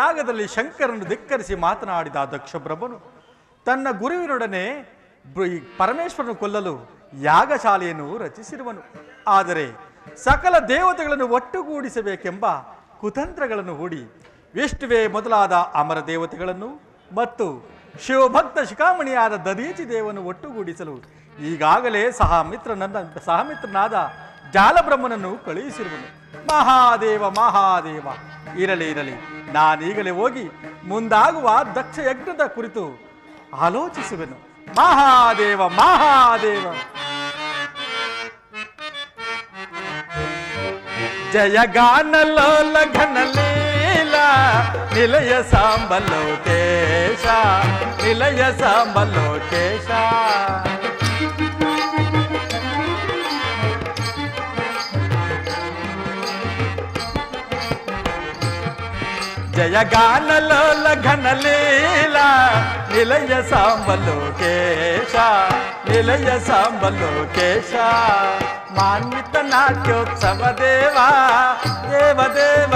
ಯಾಗದಲ್ಲಿ ಶಂಕರನ್ನು ಧಿಕ್ಕರಿಸಿ ಮಾತನಾಡಿದ ದಕ್ಷ ಬ್ರಹ್ಮನು ತನ್ನ ಗುರುವಿನೊಡನೆ ಪರಮೇಶ್ವರನು ಕೊಲ್ಲಲು ಯಾಗಶಾಲೆಯನ್ನು ರಚಿಸಿರುವನು. ಆದರೆ ಸಕಲ ದೇವತೆಗಳನ್ನು ಒಟ್ಟುಗೂಡಿಸಬೇಕೆಂಬ ಕುತಂತ್ರಗಳನ್ನು ಹೂಡಿ, ವಿಷ್ಣುವೆ ಮೊದಲಾದ ಅಮರ ದೇವತೆಗಳನ್ನು ಮತ್ತು ಶಿವಭಕ್ತ ಶಿಖಾಮಣಿಯಾದ ದದೀಚಿ ದೇವನು ಒಟ್ಟುಗೂಡಿಸಲು ಈಗಾಗಲೇ ಸಹ ಮಿತ್ರನನ್ನ ಸಹಮಿತ್ರನಾದ ಜಾಲಬ್ರಹ್ಮನನ್ನು ಕಳುಹಿಸಿರುವನು. ಮಹಾದೇವ ಮಹಾದೇವ, ಇರಲಿ ಇರಲಿ. ನಾನೀಗಲೇ ಹೋಗಿ ಮುಂದಾಗುವ ದಕ್ಷ ಯಜ್ಞದ ಕುರಿತು ಆಲೋಚಿಸುವೆನು. ಮಹಾದೇವ ಮಹಾದೇವ. ಜಯ ಗಾನಲೋಲ ಘನಲೀಲ, ನಿಲಯ ಸಾಂಬಲೋಕೇಶ ನಿಲಯ ಸಾಂಬಲೋಕೇಶ. జయగానలోల ఘనలీల నిలయ సాంబలోకేశ నిలయ సాంబలోకేశ మాన్విత నాట్యోత్సవ దేవా దేవదేవ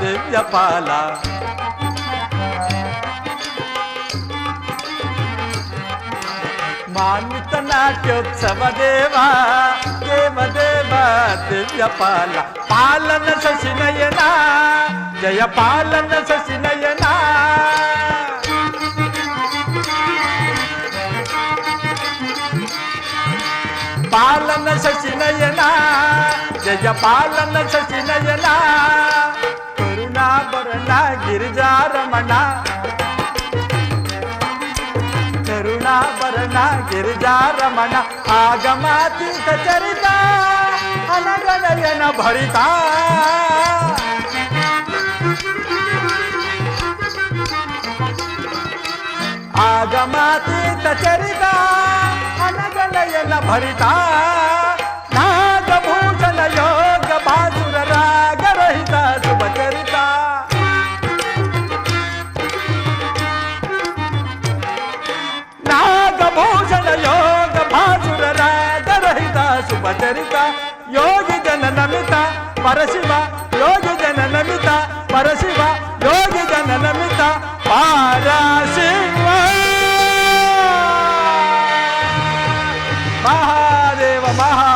దివ్యపాల మాన్విత నాట్యోత్సవ దేవా దివ్యపాల పాలన శశినయన జయ పాలన శశినయన పాలన శశినయన జయ పాలన శశినయన కరుణాభరణ గిరిజారమణ కరుణాభరణ గిరిజారమణ ఆగమాతీత చరిత अनगन भरिता. आगमातीत चरिता अनगन भरिता. జననమిత పరశివ యోగి జననమిత పరశివ యోగి జననమిత పరశివ. మహాదేవ మహా